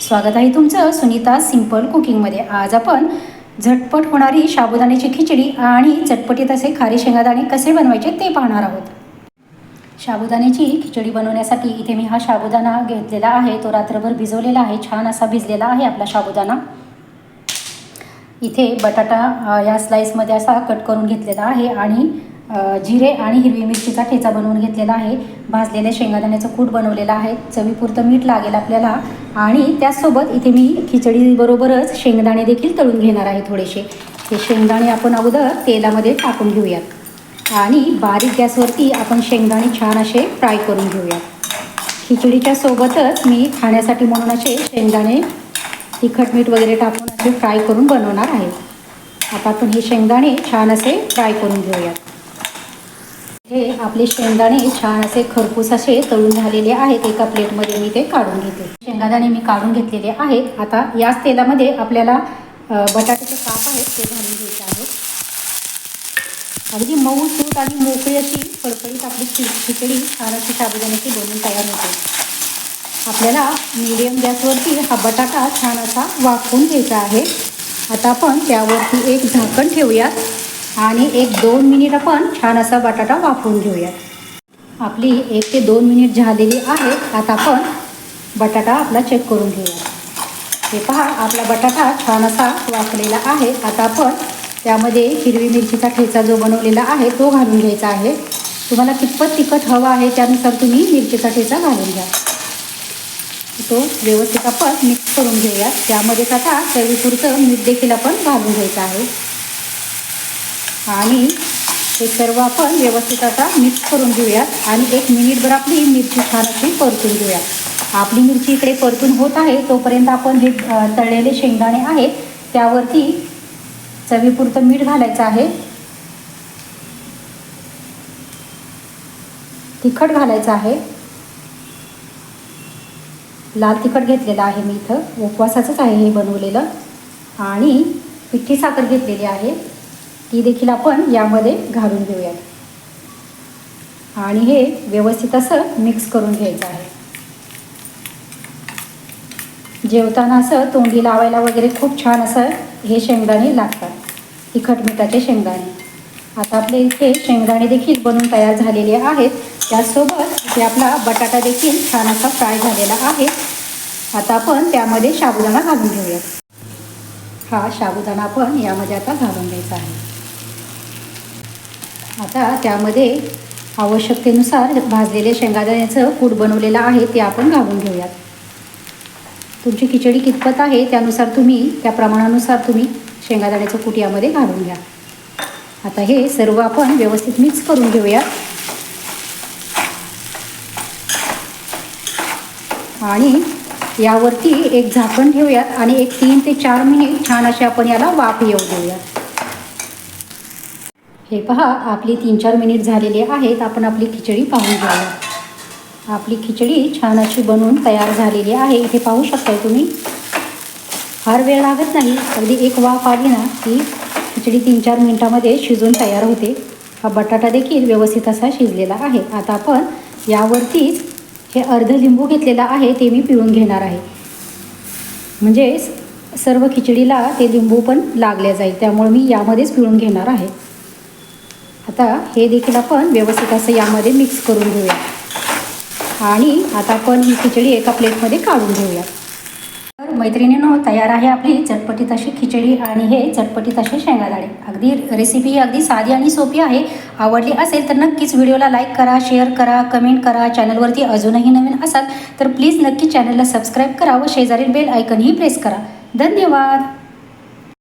स्वागत आहे तुमचं सुनीता सिंपल कुकिंगमध्ये. आज आपण झटपट होणारी साबुदाण्याची खिचडी आणि चटपटीत असे खारी शेंगादाणे कसे बनवायचे ते पाहणार आहोत. साबुदाण्याची खिचडी बनवण्यासाठी इथे मी हा साबुदाणा घेतलेला आहे. तो रात्रभर भिजवलेला आहे. छान असा भिजलेला आहे आपला साबुदाणा. इथे बटाटा या स्लाईसमध्ये असा कट करून घेतलेला आहे आणि जिरे आणि हिरवी मिरचीचा ठेचा बनवून घेतलेला आहे. भाजलेल्या शेंगादाण्याचं कूट बनवलेलं आहे. चवीपुरतं मीठ लागेल आपल्याला. आणि त्याचसोबत इथे मी खिचडीबरोबरच शेंगदाणे देखील तळून घेणार आहे थोडेसे. ते शेंगदाणे आपण अगोदर तेलामध्ये टाकून घेऊयात. आणि बारीक गॅसवरती आपण शेंगदाणे छान असे फ्राय करून घेऊयात. खिचडीच्या सोबतच मी खाण्यासाठी म्हणून असे शेंगदाणे तिखट मीठ वगैरे टाकून असे फ्राय करून बनवणार आहे. आता आपण हे शेंगदाणे छान असे फ्राय करून घेऊयात. हे आपले शेंगदाणे छान असे खरपूस असे तळून झालेले आहेत. एका प्लेटमध्ये मी ते काढून घेते. शेंगादाणे मी काढून घेतलेले आहेत. आता याच तेलामध्ये आपल्याला बटाट्याचे काप आहेत ते घालून घ्यायचे आहेत अगदी मऊ सूट आणि मोकळी अशी फडफडीत आपली खिचडी छान अशी साबुदाण्याची बनवून तयार होते. आपल्याला मिडियम गॅसवरती हा बटाटा छान असा वाफवून घ्यायचा आहे. आता आपण त्यावरती एक झाकण ठेवूयात. आणि एक दोन मिनिट आपण छान असा बटाटा वाफवून घेऊयात. आपली एक ते दोन मिनिट झालेली आहे आता आपण बटाटा आपला चेक करून घेऊया हे पहा आपला बटाटा छान असा वाफलेला आहे. आता आपण त्यामध्ये हिरवी मिरचीचा ठेचा जो बनवलेला आहे तो घालून घ्यायचा आहे. तुम्हाला कितपत तिखट हवा आहे त्यानुसार तुम्ही मिरचीचा ठेचा घालून घ्या. तो व्यवस्थित आपण मिक्स करून घेऊया त्यामध्येच आता चवीपुरतं मीठ देखील आपण घालून घ्यायचं आहे. आणि हे सर्व आपण व्यवस्थित आता मिक्स करून घेऊयात. आणि एक मिनिटभर आपली मिरची छान अशी परतून घेऊयात. आपली मिरची इकडे परतून होत आहे. तोपर्यंत आपण हे तळलेले शेंगदाणे आहेत. त्यावरती चवीपुरतं मीठ घालायचं आहे. तिखट घालायचं आहे. लाल तिखट घेतलेलं आहे मी इथं. उपवासाचंच आहे हे बनवलेलं. आणि पिठी साखर घेतलेली आहे. ती देखील आपण यामध्ये घालून घेऊयात. आणि हे व्यवस्थित असं मिक्स करून घ्यायचं आहे. जेवताना असं तोंडी लावायला वगैरे खूप छान असं हे शेंगदाणे लागतात. तिखट मिठाचे शेंगदाणे. आता आपले इथे शेंगदाणे देखील बनून तयार झालेले आहेत. त्याचसोबत इथे आपला बटाटा देखील छान असा फ्राय झालेला आहे. आता आपण त्यामध्ये साबुदाणा घालून घेऊयात. हा साबुदाणा आपण यामध्ये आता घालून घ्यायचा आहे. आता त्यामध्ये आवश्यकतेनुसार भाजलेले शेंगादाण्याचं कूट बनवलेलं आहे ते आपण घालून घेऊयात. तुमची खिचडी कितपत आहे त्यानुसार तुम्ही त्या प्रमाणानुसार तुम्ही शेंगादाण्याचं कूट यामध्ये घालून घ्या. आता हे सर्व आपण व्यवस्थित मिक्स करून घेऊयात. आणि यावरती एक झाकण ठेवूयात आणि एक तीन ते चार मिनिट छान असे आपण याला वाफ येऊ देऊयात. हे पहा आपली तीन चार मिनिट झालेली आहेत आपण आपली खिचडी पाहून घेऊया आपली खिचडी छान अशी बनवून तयार झालेली आहे. इथे पाहू शकताय तुम्ही. फार वेळ लागत नाही अगदी एक वाफ आली ना की खिचडी तीन चार मिनटामध्ये शिजून तयार होते. हा बटाटा देखील व्यवस्थित असा शिजलेला आहे. आता आपण यावरतीच हे अर्ध लिंबू घेतलेला आहे ते मी पिळून घेणार आहे. म्हणजेच सर्व खिचडीला ते लिंबू पण लागले जाईल त्यामुळे मी यामध्येच पिळून घेणार आहे. आता हे देखील आपण व्यवस्थित असं यामध्ये मिक्स करून घेऊया. आणि आता आपण ही खिचडी एका प्लेटमध्ये काढून घेऊया. तर मैत्रिणींनो तयार आहे आपली चटपटीत अशी खिचडी आणि हे चटपटीत असे शेंगादाणे. अगदी रेसिपी ही अगदी साधी आणि सोपी आहे. आवडली असेल तर नक्कीच व्हिडिओला लाईक करा शेअर करा कमेंट करा. चॅनलवरती अजूनही नवीन असाल तर प्लीज नक्की चॅनलला सबस्क्राईब करा व शेजारील बेल आयकनही प्रेस करा. धन्यवाद!